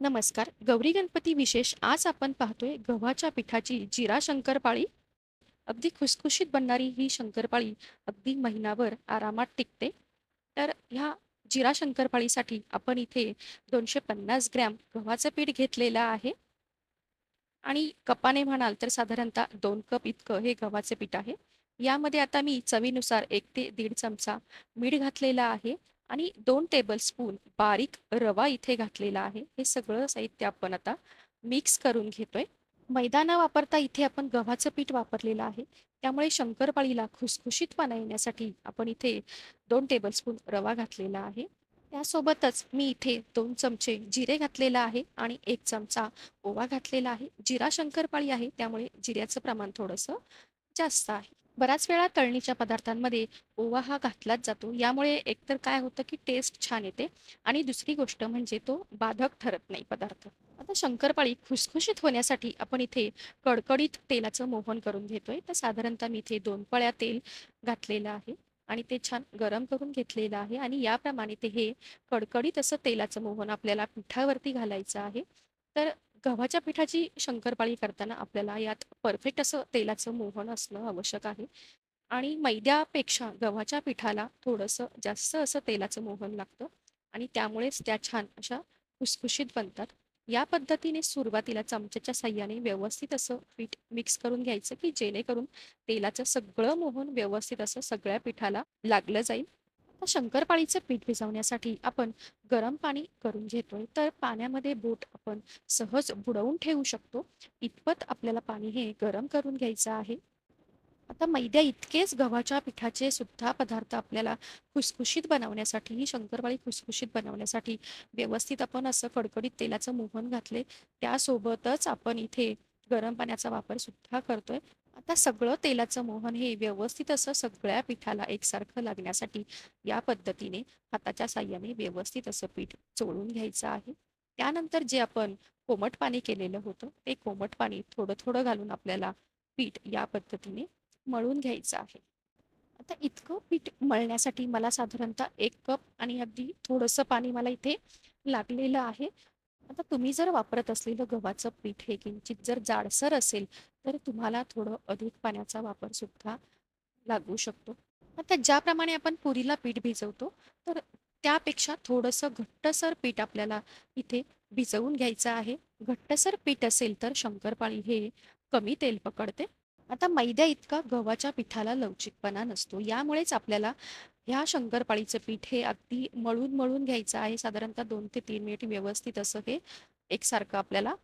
नमस्कार गौरी गणपती विशेष आज आपण पाहतोय गव्हाच्या पिठाची जिरा शंकरपाळी. अगदी खुसखुशीत बनणारी ही शंकरपाळी अगदी महिनाभर आरामात टिकते. तर ह्या जिरा शंकरपाळीसाठी आपण इथे दोनशे पन्नास ग्रॅम गव्हाचं पीठ घेतलेलं आहे. आणि कपाने म्हणाल तर साधारणतः दोन कप इतकं हे गव्हाचे पीठ आहे. यामध्ये आता मी चवीनुसार एक ते दीड चमचा मीठ घातलेला आहे. आणि दोन टेबलस्पून बारीक रवा इथे घातलेला आहे. हे सगळं साहित्य आपण आता मिक्स करून घेतोय. मैदा न वापरता इथे आपण गव्हाचं पीठ वापरलेलं आहे. त्यामुळे शंकरपाळीला खुसखुशीतपणा येण्यासाठी आपण इथे दोन टेबलस्पून रवा घातलेला आहे. त्यासोबतच मी इथे दोन चमचे जिरे घातलेला आहे आणि एक चमचा ओवा घातलेला आहे. जिरा शंकरपाळी आहे त्यामुळे जिऱ्याचं प्रमाण थोडंसं जास्त आहे. बऱ्याच वेळा तळणीच्या पदार्थांमध्ये ओवा हा घातलाच जातो. यामुळे एकतर काय होतं की टेस्ट छान येते आणि दुसरी गोष्ट म्हणजे तो बाधक ठरत नाही पदार्थ. आता शंकरपाळी खुसखुशीत होण्यासाठी आपण इथे कडकडीत तेलाचं मोहन करून घेतोय. तर साधारणतः मी इथे दोन पळ्या तेल घातलेलं आहे आणि ते छान गरम करून घेतलेलं आहे आणि याप्रमाणे ते हे कडकडीत असं तेलाचं मोहन आपल्याला पिठावरती घालायचं आहे. तर गव्हाच्या पिठाची शंकरपाळी करताना आपल्याला यात परफेक्ट असं तेलाचं मोहन असणं आवश्यक आहे. आणि मैद्यापेक्षा गव्हाच्या पिठाला थोडंसं जास्त असं तेलाचं मोहन लागतं. आणि त्यामुळेच त्या छान अशा खुसखुशीत बनतात. या पद्धतीने सुरुवातीला चमच्याच्या साह्याने व्यवस्थित असं पीठ मिक्स करून घ्यायचं की जेणेकरून तेलाचं सगळं मोहन व्यवस्थित असं सगळ्या पिठाला लागलं जाईल. आता शंकरपाळीचं पीठ भिजवण्यासाठी आपण गरम पाणी करून घेतोय. तर पाण्यामध्ये बोट आपण सहज बुडवून ठेवू शकतो. इतपत आपल्याला पाणी हे गरम करून घ्यायचं आहे. आता मैद्या इतकेच गव्हाच्या पिठाचे सुद्धा पदार्थ आपल्याला खुसखुशीत बनवण्यासाठी ही शंकरपाळी खुसखुशीत बनवण्यासाठी व्यवस्थित आपण असं कडकडीत तेलाचं मोहन घातले. त्यासोबतच आपण इथे गरम पाण्याचा वापर सुद्धा करतोय. आता सगळं तेलाचं मोहन हे व्यवस्थित असं सगळ्या पिठाला एकसारखं लागण्यासाठी या पद्धतीने हाताच्या साह्याने व्यवस्थित असं पीठ चोळून घ्यायचं आहे. त्यानंतर जे आपण कोमट पाणी केलेलं होतं ते कोमट पाणी थोडं थोडं घालून आपल्याला पीठ या पद्धतीने मळून घ्यायचं आहे. आता इतकं पीठ मळण्यासाठी मला साधारणतः एक कप आणि अगदी थोडंसं पाणी मला इथे लागलेलं आहे. आता तुम्ही जर वापरत असलेलं गव्हाचं पीठ हे किंचित जर जाडसर असेल तर तुम्हाला थोडं अधिक पाण्याचा वापर सुद्धा लागू शकतो. आता ज्याप्रमाणे आपण पुरीला पीठ भिजवतो तर त्यापेक्षा थोडंसं घट्टसर पीठ आपल्याला इथे भिजवून घ्यायचं आहे. घट्टसर पीठ असेल तर शंकरपाळी हे कमी तेल पकडते. आता मैद्या इतका गव्हाच्या पिठाला लवचिकपणा नसतो. यामुळेच आपल्याला ह्या शंकरपाळीचं पीठ हे अगदी मळून मळून घ्यायचं आहे. साधारणतः दोन ते तीन मिनिट व्यवस्थित असं हे एकसारखं आपल्याला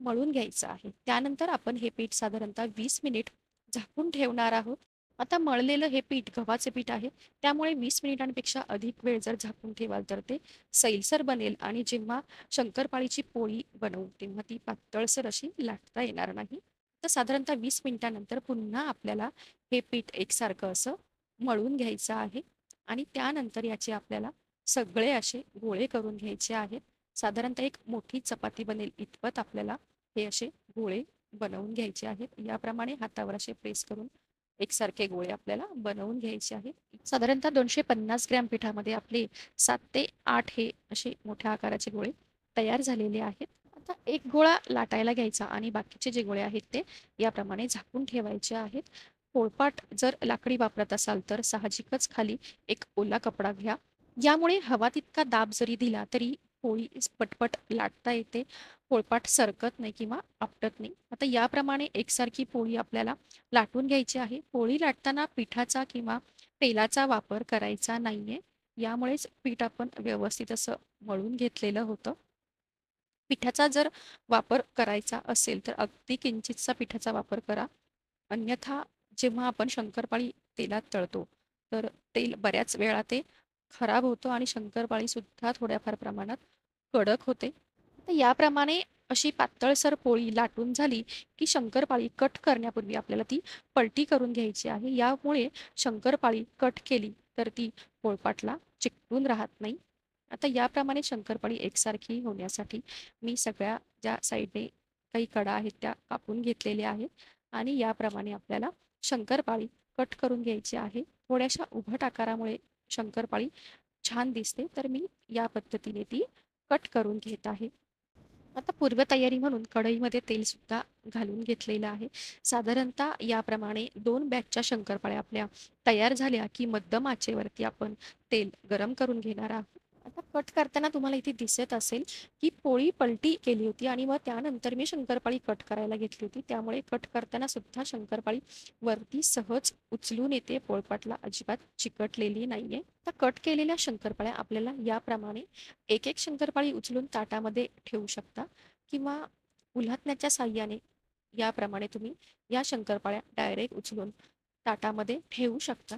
मळून घ्यायचं आहे. त्यानंतर आपण हे पीठ साधारणतः वीस मिनिट झाकून ठेवणार आहोत. आता मळलेलं हे पीठ गव्हाचे पीठ आहे. त्यामुळे वीस मिनिटांपेक्षा अधिक वेळ जर झाकून ठेवाल तर ते सैलसर बनेल आणि जेव्हा शंकरपाळीची पोळी बनवू तेव्हा ती पातळसर अशी लाटता येणार नाही. तर साधारणतः वीस मिनिटानंतर पुन्हा आपल्याला हे पीठ एकसारखं असं मळून घ्यायचं आहे. आणि त्यानंतर याचे आपल्याला सगळे असे गोळे करून घ्यायचे आहेत. साधारणतः एक मोठी चपाती बनेल इतपत आपल्याला हे असे गोळे बनवून घ्यायचे आहेत. याप्रमाणे हातावर असे प्रेस करून एकसारखे गोळे आपल्याला बनवून घ्यायचे आहेत. साधारणतः दोनशे पन्नास ग्रॅम पिठामध्ये आपले सात ते आठ हे असे मोठ्या आकाराचे गोळे तयार झालेले आहेत. आता एक गोळा लाटायला घ्यायचा आणि बाकीचे जे गोळे आहेत ते याप्रमाणे झाकून ठेवायचे आहेत. पोळपाट जर लाकडी वापरत असाल तर साहजिकच खाली एक ओला कपडा घ्या. यामुळे हवा तितका दाब जरी दिला तरी पोळी पटपट लाटता येते. पोळपाट सरकत नाही किंवा आपटत नाही. आता याप्रमाणे एकसारखी पोळी आपल्याला लाटून घ्यायची आहे. पोळी लाटताना पिठाचा किंवा तेलाचा वापर करायचा नाहीये. यामुळेच पीठ आपण व्यवस्थित असं मळून घेतलेलं होतं. पिठाचा जर वापर करायचा असेल तर अगदी किंचितचा पिठाचा वापर करा. अन्यथा जेव्हा आपण शंकरपाळी तेलात तळतो तर तेल बऱ्याच वेळा ते खराब होतं आणि शंकरपाळी सुद्धा थोड्याफार प्रमाणात कडक होते. तर याप्रमाणे अशी पातळसर पोळी लाटून झाली की शंकरपाळी कट करण्यापूर्वी आपल्याला ती पलटी करून घ्यायची आहे. यामुळे शंकरपाळी कट केली तर ती पोळपाटला चिकटून राहत नाही. आता याप्रमाणे शंकरपाळी एकसारखी होण्यासाठी मी सगळ्या ज्या साईडने काही कडा आहेत त्या कापून घेतलेल्या आहेत आणि याप्रमाणे आपल्याला शंकरपाळी कट करून घ्यायची आहे थोड्याशा उभट आकारामुळे शंकरपाळी छान दिसते तर मी या पद्धतीने ती कट करून घेत आहे आता पूर्वतयारी म्हणून कढईमध्ये तेलसुद्धा घालून घेतलेलं आहे. साधारणतः याप्रमाणे दोन बॅचच्या शंकरपाळ्या आपल्या तयार झाल्या, की मध्यम आचेवरती आपण तेल गरम करून घेणार आहोत. कट करताना तुम्हाला इथे दिसत असेल, की पोळी पलटी केली होती आणि मग त्यानंतर मी शंकरपाळी कट करायला घेतली होती. त्यामुळे कट करताना सुद्धा शंकरपाळी वरती सहज उचलून येते. पोळपाटला अजिबात चिकटलेली नाहीये. तर कट केलेल्या शंकरपाळ्या आपल्याला याप्रमाणे एक एक शंकरपाळी उचलून ताटामध्ये ठेवू शकता किंवा उल्हातण्याच्या साहाय्याने याप्रमाणे तुम्ही या शंकरपाळ्या डायरेक्ट उचलून ताटामध्ये ठेवू शकता.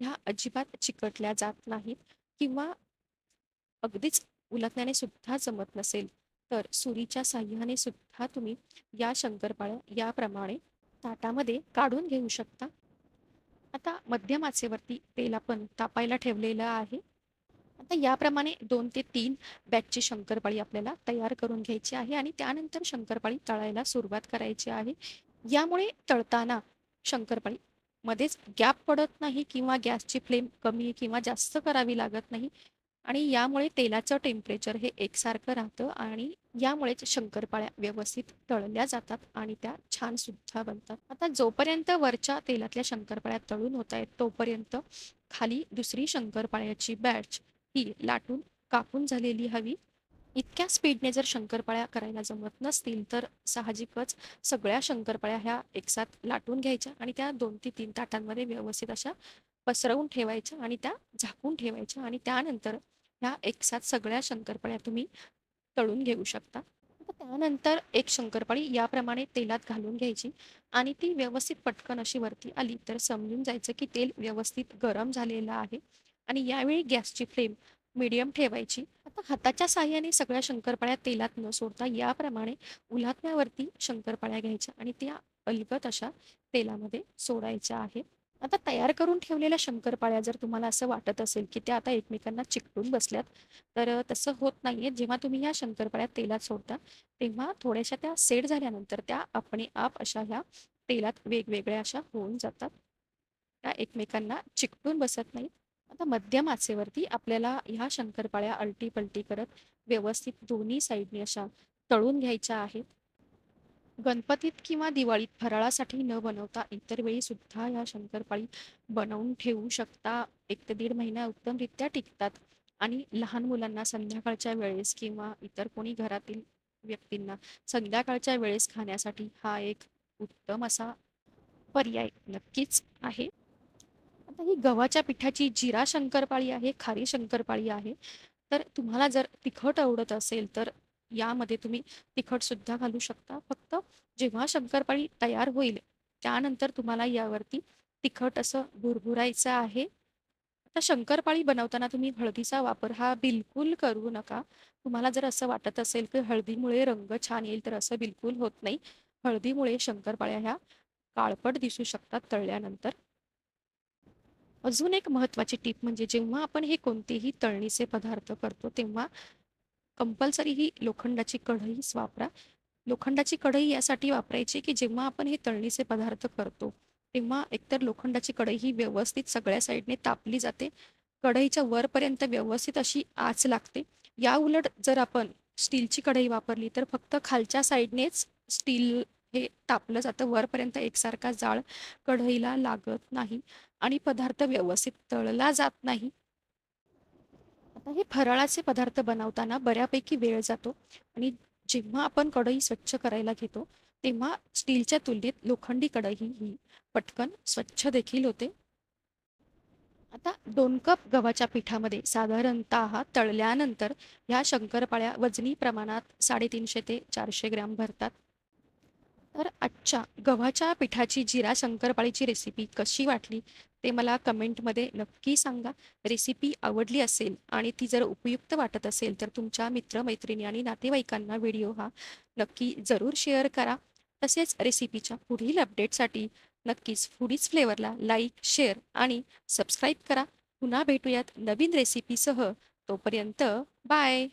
ह्या अजिबात चिकटल्या जात नाहीत किंवा अगदीच उलटण्याने सुद्धा जमत नसेल, तर सुरीच्या साह्याने सुद्धा तुम्ही या शंकरपाळ्या याप्रमाणे ताटामध्ये काढून घेऊ शकता. आता मध्यम आचेवरती तेल आपण तापायला ठेवलेलं आहे. आता याप्रमाणे दोन ते तीन बॅचची शंकरपाळी आपल्याला तयार करून घ्यायची आहे आणि त्यानंतर शंकरपाळी तळायला सुरुवात करायची आहे. यामुळे तळताना शंकरपाळी मध्येच गॅप पडत नाही किंवा गॅसची फ्लेम कमी किंवा जास्त करावी लागत नाही आणि यामुळे तेलाचं टेम्परेचर हे एकसारखं राहतं आणि यामुळेच शंकरपाळ्या व्यवस्थित तळल्या जातात आणि त्या छान सुद्धा बनतात. आता जोपर्यंत वरच्या तेलातल्या शंकरपाळ्या तळून होत आहेत तोपर्यंत खाली दुसरी शंकरपाळ्याची बॅच ही लाटून कापून झालेली हवी. इतक्या स्पीडने जर शंकरपाळ्या करायला जमत नसतील, तर साहजिकच सगळ्या शंकरपाळ्या ह्या एकसाथ लाटून घ्यायच्या आणि त्या दोन ते तीन ताटांमध्ये व्यवस्थित अशा पसरवून ठेवायच्या आणि त्या झाकून ठेवायच्या आणि त्यानंतर ह्या एकसाथ सगळ्या शंकरपाळ्या तुम्ही तळून घेऊ शकता. त्यानंतर एक शंकरपाळी याप्रमाणे तेलात घालून घ्यायची आणि ती व्यवस्थित पटकन अशी वरती आली, तर समजून जायचं की तेल व्यवस्थित गरम झालेलं आहे आणि यावेळी गॅसची फ्लेम मीडियम ठेवायची. आता हाताच्या साह्याने सगळ्या शंकरपाळ्या तेलात न सोडता याप्रमाणे उलथण्यावरती शंकरपाळ्या घ्यायच्या आणि त्या अलगत अशा तेलामध्ये सोडायच्या आहेत. आता तयार करून ठेवलेल्या शंकरपाळ्या जर तुम्हाला असं वाटत असेल, की त्या आता एकमेकांना चिकटून बसल्यात, तर तसं होत नाहीये. जेव्हा तुम्ही ह्या शंकरपाळ्या तेलात सोडता, तेव्हा थोड्याशा त्या सेट झाल्यानंतर त्या आपणे-आप अशा ह्या तेलात वेगवेगळ्या अशा होऊन जातात. त्या एकमेकांना चिकटून बसत नाहीत. आता मध्यम आचेवरती आपल्याला ह्या शंकरपाळ्या अलटी-पलटी करत व्यवस्थित दोन्ही साईडने अशा तळून घ्यायच्या आहेत. गणपतीत किंवा दिवाळीत फराळासाठी न बनवता इतर वेळी सुद्धा ह्या शंकरपाळी बनवून ठेवू शकता. एक ते दीड महिना उत्तमरित्या टिकतात आणि लहान मुलांना संध्याकाळच्या वेळेस किंवा इतर कोणी घरातील व्यक्तींना संध्याकाळच्या वेळेस खाण्यासाठी हा एक उत्तम असा पर्याय नक्कीच आहे. आता ही गव्हाच्या पिठाची जिरा शंकरपाळी आहे, खारी शंकरपाळी आहे. तर तुम्हाला जर तिखट आवडत असेल, तर यामध्ये तुम्ही तिखटसुद्धा घालू शकता. फक्त जेव्हा शंकरपाळी तयार होईल, त्यानंतर तुम्हाला यावरती तिखट असं भुरभुरायचं आहे. आता शंकरपाळी बनवताना तुम्ही हळदीचा वापर हा बिलकुल करू नका. तुम्हाला जर असं वाटत असेल, की हळदीमुळे रंग छान येईल, तर असं बिलकुल होत नाही. हळदीमुळे शंकरपाळ्या ह्या काळपट दिसू शकतात तळल्यानंतर. अजून एक महत्त्वाची टिप म्हणजे जेव्हा आपण हे कोणतेही तळणीचे पदार्थ करतो, तेव्हा कंपल्सरी ही लोखंडाची कढईच वापरा. लोखंडाची कढई यासाठी वापरायची, की जेव्हा आपण हे तळणीचे पदार्थ करतो, तेव्हा एकतर लोखंडाची कढई ही व्यवस्थित सगळ्या साईडने तापली जाते. कढईच्या वरपर्यंत व्यवस्थित अशी आच लागते. याउलट जर आपण स्टीलची कढई वापरली, तर फक्त खालच्या साईडनेच स्टील हे तापलं जातं. वरपर्यंत एकसारखा जाळ कढईला लागत नाही आणि पदार्थ व्यवस्थित तळला जात नाही. आता हे फराळाचे पदार्थ बनवताना बऱ्यापैकी वेळ जातो आणि जेव्हा आपण कढई स्वच्छ करायला घेतो, तेव्हा स्टीलच्या तुलनेत लोखंडी कढई ही पटकन स्वच्छ देखील होते. आता दोन कप गव्हाच्या पिठामध्ये साधारणतः तळल्यानंतर ह्या शंकरपाळ्या वजनी प्रमाणात 350 ते चारशे ग्रॅम भरतात. तर आजच्या गव्हाच्या पिठाची जिरा शंकरपाळीची रेसिपी कशी वाटली, ते मला कमेंटमध्ये नक्की सांगा. रेसिपी आवडली असेल आणि ती जर उपयुक्त वाटत असेल, तर तुमच्या मित्रमैत्रिणी आणि नातेवाईकांना व्हिडिओ हा नक्की जरूर शेअर करा. तसेच रेसिपीच्या पुढील अपडेटसाठी नक्कीच फुडीज फ्लेवरला लाईक, शेअर आणि सबस्क्राईब करा. पुन्हा भेटूयात नवीन रेसिपीसह. तोपर्यंत बाय.